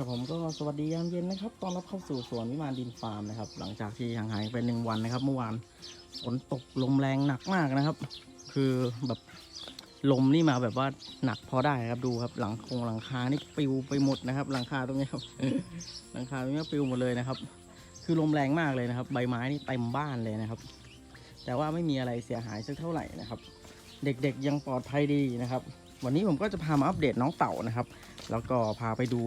ครับผมก็สวัสดียามเย็นนะครับตอนรับเข้าสู่สวนวิมานดินฟาร์มนะครับ หลังจากที่ห่างหายไปหนึ่งวันนะครับ เมื่อวานฝนตกลมแรงหนักมากนะครับ คือแบบลมนี่มาแบบว่าหนักพอได้ครับดูครับ หลังคงหลังคานี่ปิวไปหมดนะครับ หลังคาตรงนี้ครับ หลังคาตรงนี้ปิวหมดเลยนะครับ คือลมแรงมากเลยนะครับ ใบไม้นี่เต็มบ้านเลยนะครับ แต่ว่าไม่มีอะไรเสียหายสักเท่าไหร่นะครับ เด็กๆยังปลอดภัยดีนะครับ วันนี้ผมก็จะพามาอัปเดตน้องเต่านะครับ แล้วก็พาไปดู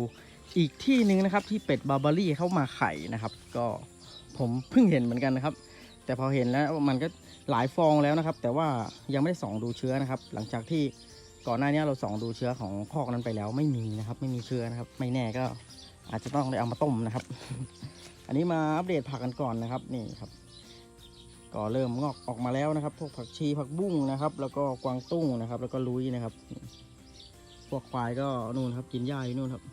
อีกที่หนึ่งนะครับที่เป็ดบาร์บารี่เข้ามาไข่นะครับ ก็ผมเพิ่งเห็นเหมือนกันนะครับ แต่พอเห็นแล้วมันก็หลายฟองแล้วนะครับ แต่ว่ายังไม่ได้ส่องดูเชื้อนะครับ หลังจากที่ก่อนหน้านี้เราส่องดูเชื้อของคอกนั้นไปแล้วไม่มีนะครับ ไม่มีเชื้อนะครับ ไม่แน่ก็อาจจะต้องได้เอามาต้มนะครับ อันนี้มาอัปเดตผักกันก่อนนะครับนี่ครับ ก็เริ่มงอกออกมาแล้วนะครับ พวกผักชีผักบุ้งนะครับ แล้วก็กวางตุ้งนะครับ แล้วก็ลุยนะครับ พวกควายก็นู่นครับกินหญ้าอยู่นู่นครับ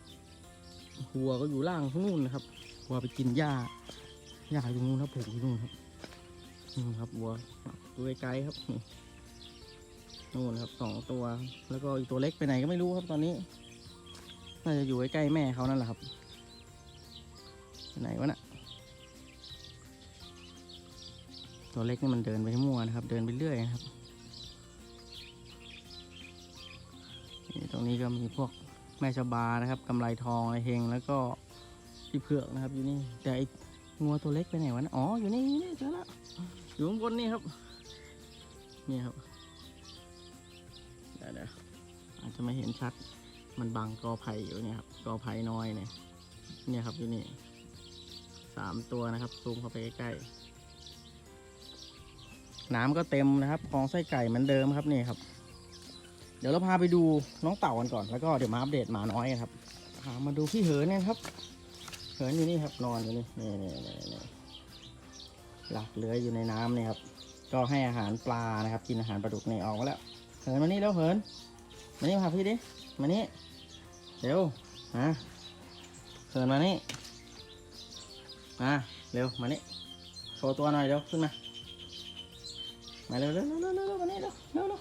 วัวก็อยู่ล่างข้างนู่นนะครับวัวไปกินหญ้าหญ้าอยู่นู่นครับผูกอยู่นู่นครับนู่นครับวัวดูไกลๆครับนี่นู่นครับสองตัว แล้วก็อีกตัวเล็กไปไหนก็ไม่รู้ครับตอนนี้น่าจะอยู่ใกล้แม่เขานั่นแหละครับไปไหนวะน่ะตัวเล็กนี่มันเดินไปมั่วนะครับ เดินไปเรื่อยนะครับตรงนี้ก็มีพวก แม่ชะบานะครับกำไรทองไอเฮงแล้วก็พี่เผือกนะครับอยู่นี่แต่ไองัวตัวเล็กไปไหนวะนะอ๋ออยู่นี่อยู่นี่เจอแล้วอยู่ข้างบนนี่ครับนี่ครับเดี๋ยวเดี๋ยวอาจจะไม่เห็นชัดมันบังกอไผ่อยู่เนี่ยครับกอไผ่น้อยเนี่ยเนี่ยครับอยู่นี่สามตัวนะครับซูมเข้าไปใกล้ๆน้ำก็เต็มนะครับคลองไส้ไก่เหมือนเดิมครับนี่ครับ เดี๋ยวเราพาไปดูน้องเต่ากันก่อน แล้วก็เดี๋ยวมาอัปเดตหมาน้อยครับพามาดูพี่เหินเนี่ยครับ เหินอยู่นี่ครับ นอนอยู่นี่นี่นี่นี่นี่หลักเลื้อยอยู่ในน้ำนี่ครับ ก็ให้อาหารปลานะครับ กินอาหารปลาดุกนี่ออกมาแล้ว เหินมานี่แล้วเหิน มานี่มาพี่ดิ มานี่ เร็วมาเหินมานี่ มาเร็วมานี่โชว์ตัวหน่อยเร็วขึ้นมา มาเร็วเร็วเร็วเร็วเร็วมานี่เร็วเร็วเร็ว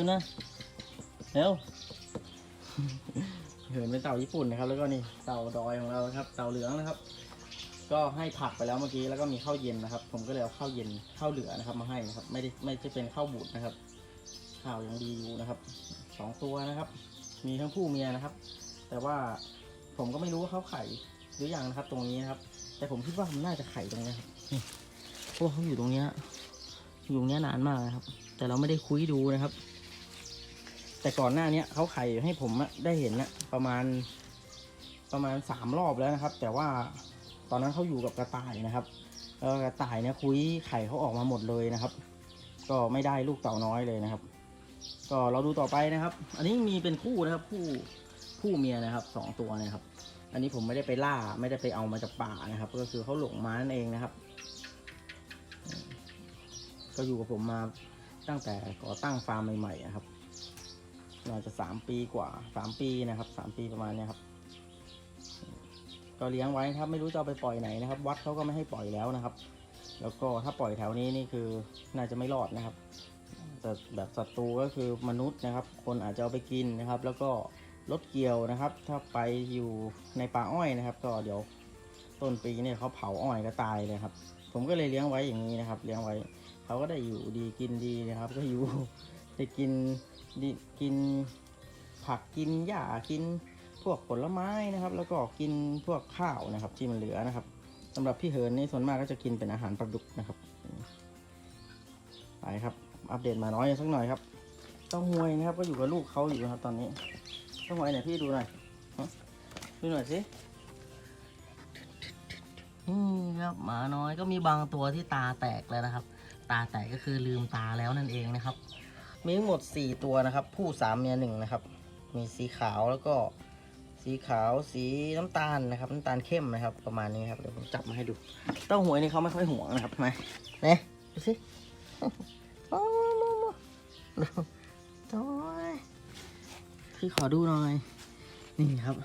ขึ้นมาเร็วเหินเป็นเต่าญี่ปุ่นนะครับ แล้วก็นี่เต่าดอยของเราครับ เต่าเหลืองนะครับ ก็ให้ผักไปแล้วเมื่อกี้แล้วก็มีข้าวเย็นนะครับ ผมก็เลยเอาข้าวเย็นข้าวเหลือนะครับ มาให้นะครับ ไม่ได้ไม่จะเป็นข้าวบูดนะครับข้าวยังดีอยู่นะครับสองตัวนะครับ มีทั้งผู้เมียนะครับ แต่ว่าผมก็ไม่รู้ว่าเขาไข่หรือยังนะครับ ตรงนี้นะครับ แต่ผมคิดว่ามันน่าจะไข่ตรงนี้ครับเพราะว่าเขาอยู่ตรงเนี้ยอยู่ตรงเนี้ยนานมากนะครับ แต่เราไม่ได้คุยดูนะครับ แต่ก่อนหน้าเนี้ยเขาไข่ให้ผมได้เห็นนะประมาณประมาณสามรอบแล้วนะครับ แต่ว่าตอนนั้นเขาอยู่กับกระต่ายนะครับแล้วกระต่ายเนี่ยคุยไข่เขาออกมาหมดเลยนะครับ ก็ไม่ได้ลูกเต่าน้อยเลยนะครับ ก็เราดูต่อไปนะครับ อันนี้มีเป็นคู่นะครับคู่คู่เมียนะครับสองตัวนะครับ อันนี้ผมไม่ได้ไปล่าไม่ได้ไปเอามาจากป่านะครับ ก็คือเขาหลงมานั่นเองนะครับ ก็อยู่กับผมมาตั้งแต่ก่อตั้งฟาร์มใหม่ๆนะครับ น่าจะสามปีกว่าสามปีนะครับสามปีประมาณนี้ครับ ก็เลี้ยงไว้นะครับไม่รู้จะเอาไปปล่อยไหนนะครับ วัดเขาก็ไม่ให้ปล่อยแล้วนะครับ แล้วก็ถ้าปล่อยแถวนี้นี่คือน่าจะไม่รอดนะครับแต่แบบศัตรูก็คือมนุษย์นะครับ คนอาจจะเอาไปกินนะครับ แล้วก็รถเกี่ยวนะครับ ถ้าไปอยู่ในป่าอ้อยนะครับ ก็เดี๋ยวต้นปีเนี่ยเขาเผาอ้อยก็ตายเลยครับ ผมก็เลยเลี้ยงไว้อย่างนี้นะครับ เลี้ยงไว้เขาก็ได้อยู่ดีกินดีนะครับ ก็อยู่ ได้กินดีกินผักกินหญ้ากินพวกผลไม้นะครับ แล้วก็กินพวกข้าวนะครับ ที่มันเหลือนะครับสำหรับพี่เหินนี่ส่วนมากก็จะกินเป็นอาหารปลาดุกนะครับไปครับ อัปเดตมาน้อยสักหน่อยครับเต้าหวยนะครับ ก็อยู่กับลูกเขาอยู่นะครับตอนนี้เต้าหวยไหนพี่ดูหน่อยดูหน่อยสินี่ครับหมาน้อยก็มีบางตัวที่ตาแตกแล้วนะครับ ตาแตกก็คือลืมตาแล้วนั่นเองนะครับ มีทั้งหมด 4 ตัวนะครับ ผู้สามเมียหนึ่งนะครับ มีสีขาวแล้วก็สีขาวสีน้ำตาลนะครับน้ำตาลเข้มนะครับ ประมาณนี้ครับเดี๋ยวผมจับมาให้ดู เต้าหวยนี่เขาไม่ค่อยห่วงนะครับทำไมเนี่ยดูสิโอ้โหโอ้ยพี่ขอดูหน่อย นี่ครับ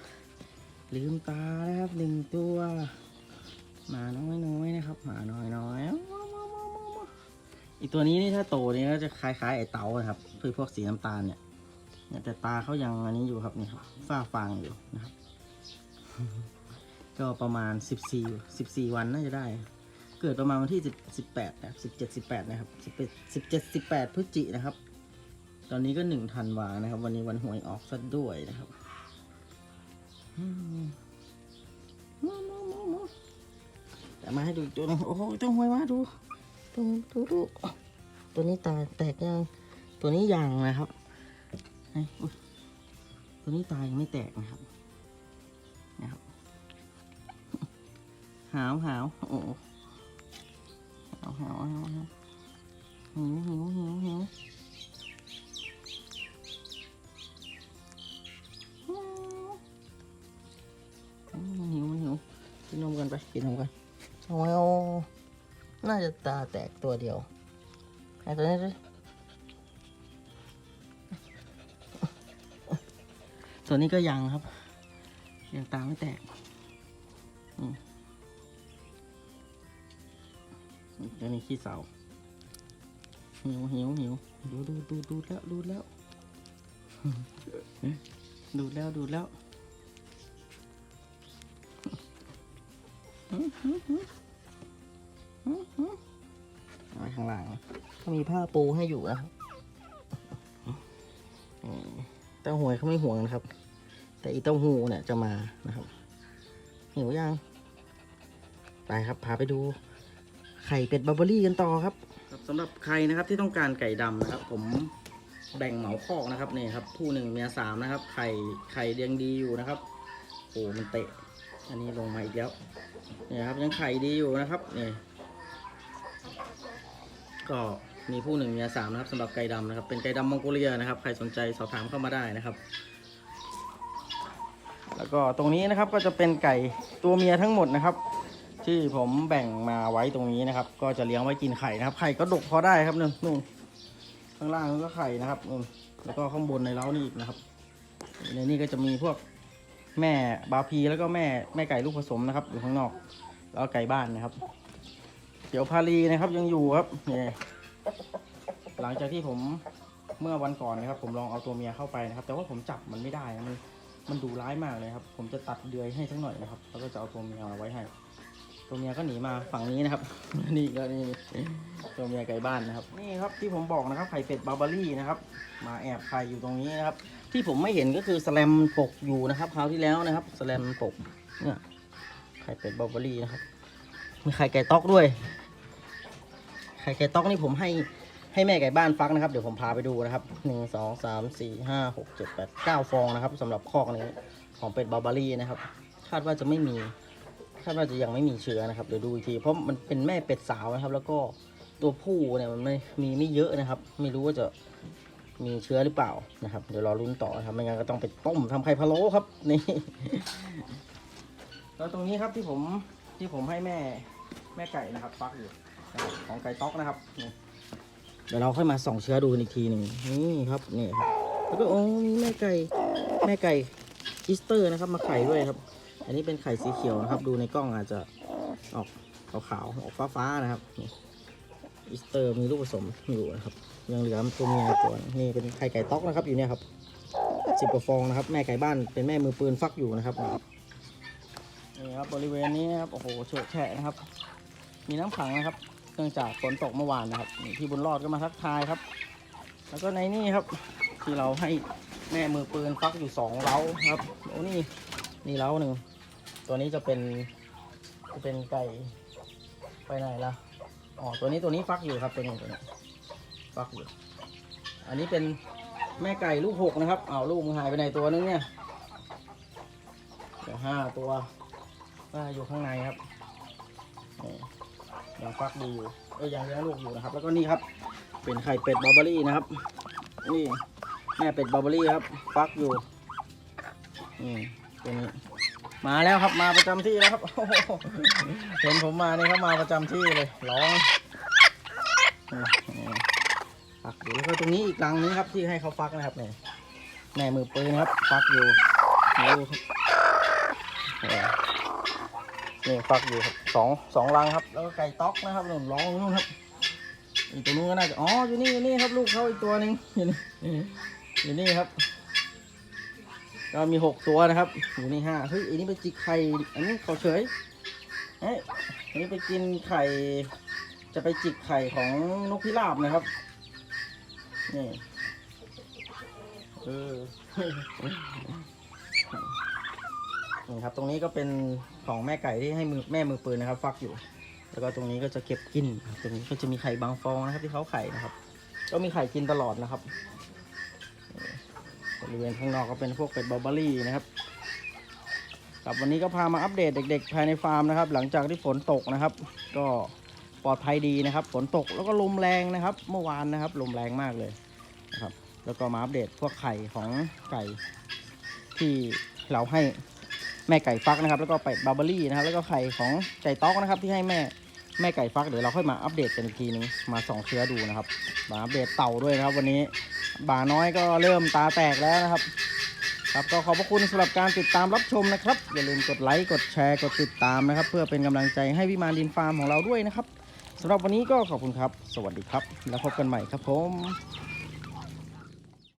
ลืมตานะครับหนึ่งตัวหมาน้อยน้อยๆนะครับหมาน้อยน้อยๆ อีกตัวนี้นี่ถ้าโตนี่ก็จะคล้ายๆไอเต๋านะครับคือพวกสีน้ำตาลเนี่ยเนี่ยแต่ตาเขายังอันนี้อยู่ครับนี่ครับฝ้าฟางอยู่นะครับ ก็ประมาณสิบสี่สิบสี่วันน่าจะได้ เกิดประมาณวันที่สิบสิบแปดนะสิบเจ็ดสิบแปดนะครับสิบเอ็ดสิบเจ็ดสิบแปดพฤศจินะครับ ตอนนี้ก็หนึ่งธันวานะครับ วันนี้วันหวยออกซะด้วยนะครับมามามามาแต่มาให้ดูตัวนึงโอ้โหต้องหวยมาดู ดูดูดูตัวนี้ตาแตกยังตัวนี้ยังนะครับตัวนี้ตายังไม่แตกนะครับนะครับ หาวหาวโอ้หหาวหาวหาวหาวหิวหิวหิวหิวหิวหิวกินนมกันไปกินนมกันเอาไว้เอา น่าจะตาแตกตัวเดียวไอ้ตัวนี้ด้วยตัวนี้ก็ยังครับ ยังตาไม่แตกตัวนี้ขี้เสาหิวหิวหิวดูดูดูดูแล้วดูแล้ว ดูแล้วดูแล้วเอา ไว้ข้างล่างนะเขามีผ้าปูให้อยู่นะครับเต้าหวยเขาไม่ห่วงนะครับ แต่อีเต้าหูเนี่ยจะมานะครับหิวยังไปครับพาไปดูไข่เป็ดบาร์เบอรี่กันต่อครับสำหรับใครนะครับที่ต้องการไก่ดำนะครับ ผมแบ่งเหมาคอกนะครับนี่ครับผู้หนึ่งเมียสามนะครับ ไข่ไข่เดียงดีอยู่นะครับโอ้มันเตะ อันนี้ลงมาอีกแล้วนี่ครับยังไข่ดีอยู่นะครับนี่ ก็มีผู้หนึ่งเมียสามนะครับสำหรับไก่ดำนะครับ เป็นไก่ดำมองโกเลียนะครับ ใครสนใจสอบถามเข้ามาได้นะครับ แล้วก็ตรงนี้นะครับก็จะเป็นไก่ตัวเมียทั้งหมดนะครับ ที่ผมแบ่งมาไว้ตรงนี้นะครับ ก็จะเลี้ยงไว้กินไข่นะครับไข่ก็ดกพอได้ครับนู่นนู่นข้างล่างก็ไข่นะครับนู่นแล้วก็ข้างบนในเล้านี่อีกนะครับ ในนี้ก็จะมีพวกแม่บาพีแล้วก็แม่แม่ไก่ลูกผสมนะครับอยู่ข้างนอก แล้วไก่บ้านนะครับ เดี๋ยวพาลีนะครับยังอยู่ครับนี่หลังจากที่ผมเมื่อวันก่อนนะครับ ผมลองเอาตัวเมียเข้าไปนะครับ แต่ว่าผมจับมันไม่ได้นะมันมันดูร้ายมากเลยครับ ผมจะตัดเดือยให้สักหน่อยนะครับ แล้วก็จะเอาตัวเมียมาไว้ให้ ตัวเมียก็หนีมาฝั่งนี้นะครับ นี่ก็นี่ตัวเมียไก่บ้านนะครับ นี่ครับที่ผมบอกนะครับไข่เป็ดบาร์บารี่นะครับ มาแอบไข่อยู่ตรงนี้นะครับ ที่ผมไม่เห็นก็คือสแลมปกอยู่นะครับคราวที่แล้วนะครับสแลมปกเนี่ยไข่เป็ดบาร์บารี่นะครับ มีไข่ไก่ต๊อกด้วย ไข่ไก่ต๊อกนี่ผมให้ให้แม่ไก่บ้านฟักนะครับ เดี๋ยวผมพาไปดูนะครับหนึ่งสองสามสี่ห้าหกเจ็ดแปดเก้าฟองนะครับสำหรับคอกนี้ของเป็ดบาบารี่นะครับ คาดว่าจะไม่มีคาดว่าจะยังไม่มีเชื้อนะครับเดี๋ยวดูอีกทีเพราะมันเป็นแม่เป็ดสาวนะครับ แล้วก็ตัวผู้เนี่ยมันไม่มีไม่เยอะนะครับ ไม่รู้ว่าจะมีเชื้อหรือเปล่านะครับ เดี๋ยวรอรุ้นต่อครับไม่งั้นก็ต้องไปต้มทำไข่พะโล้ครับนี่แล้วตรงนี้ครับที่ผมที่ผมให้แม่ แม่ไก่นะครับฟักอยู่นะครับของไก่ต๊อกนะครับนี่เดี๋ยวเราค่อยมาส่องเชื้อดูกันอีกทีหนึ่งนี่ครับนี่ครับแล้วก็โอ้มีแม่ไก่แม่ไก่อีสเตอร์นะครับ มาไข่ด้วยครับ อันนี้เป็นไข่สีเขียวนะครับ ดูในกล้องอาจจะออกขาวๆออกฟ้าๆนะครับนี่อีสเตอร์มีลูกผสมอยู่นะครับ ยังเหลือตัวเมียตัวนี่เป็นไข่ไก่ต๊อกนะครับอยู่เนี่ยครับสิบกว่าฟองนะครับ แม่ไก่บ้านเป็นแม่มือปืนฟักอยู่นะครับนี่ครับบริเวณนี้นะครับโอ้โหเฉอะแฉะนะครับ มีน้ำขังนะครับ เนื่องจากฝนตกเมื่อวานนะครับนี่พี่บุญรอดก็มาทักทายครับ แล้วก็ในนี่ครับ ที่เราให้แม่มือปืนฟักอยู่สองเล้าครับโอ้นี่นี่เล้าหนึ่งตัวนี้จะเป็นจะเป็นไก่ไปไหนล่ะอ๋อตัวนี้ตัวนี้ฟักอยู่ครับตัวนี้ตัวนี้ฟักอยู่ อันนี้เป็นแม่ไก่ลูกหกนะครับเอาลูกมึงหายไปไหนตัวนึงเนี่ยเดี๋ยวห้าตัวว่าอยู่ข้างในครับ ยังฟักดีอยู่เอ้ยยังเลี้ยงลูกอยู่นะครับ แล้วก็นี่ครับ เป็นไข่เป็ดบาร์เบอรี่นะครับ นี่แม่เป็ดบาร์เบอรี่ครับ ฟักอยู่นี่ตัวนี้มาแล้วครับมาประจำที่แล้วครับเห็นผมมานี่เขามาประจำที่เลยร้องฟักอยู่แล้วก็ตรงนี้อีกรังนึงครับที่ให้เขาฟักนะครับเนี่ยแม่มือปืนครับ ฟักอยู่ดูครับ นี่ฟักอยู่ครับสองสองรังครับ แล้วก็ไก่ต๊อกนะครับหนุนร้องนู่นครับอีกตัวนู้นก็น่าจะอ๋ออยู่นี่อยู่นี่ครับลูกเขาอีกตัวหนึ่งอยู่นี่อยู่นี่ครับ ก็มีหกตัวนะครับอยู่นี่ห้าเฮ้ยอันนี้ไปจิกไข่อันนี้เขาเฉยเฮ้ยอันนี้ไปกินไข่ จะไปจิกไข่ของนกพิราบนะครับนี่เออ นี่ครับ ตรงนี้ก็เป็นของแม่ไก่ที่ให้มือแม่มือปืนนะครับ ฟักอยู่ แล้วก็ตรงนี้ก็จะเก็บกินครับตรงนี้ก็จะมีไข่บางฟองนะครับ ที่เขาไข่นะครับ ก็มีไข่กินตลอดนะครับบริเวณข้างนอกก็เป็นพวกเป็ดบาร์บารี่นะครับครับวันนี้ก็พามาอัปเดตเด็ก ๆ ภายในฟาร์มนะครับ หลังจากที่ฝนตกนะครับ ก็ปลอดภัยดีนะครับ ฝนตกแล้วก็ลมแรงนะครับ เมื่อวานนะครับลมแรงมากเลยนะครับ แล้วก็มาอัปเดตพวกไข่ของไก่ที่เราให้ แม่ไก่ฟักนะครับ แล้วก็เป็ดบาร์เบารี่นะครับ แล้วก็ไข่ของไก่ต๊อกนะครับ ที่ให้แม่แม่ไก่ฟักเดี๋ยวเราค่อยมาอัปเดตกันอีกทีนึงมาสองเชื้อดูนะครับมาอัปเดตเต่าด้วยนะครับ วันนี้บ่าน้อยก็เริ่มตาแตกแล้วนะครับ ครับก็ขอบพระคุณสำหรับการติดตามรับชมนะครับ อย่าลืมกดไลค์กดแชร์กดติดตามนะครับ เพื่อเป็นกำลังใจให้วิมานดินฟาร์มของเราด้วยนะครับสำหรับวันนี้ก็ขอบคุณครับ สวัสดีครับ แล้วพบกันใหม่ครับผม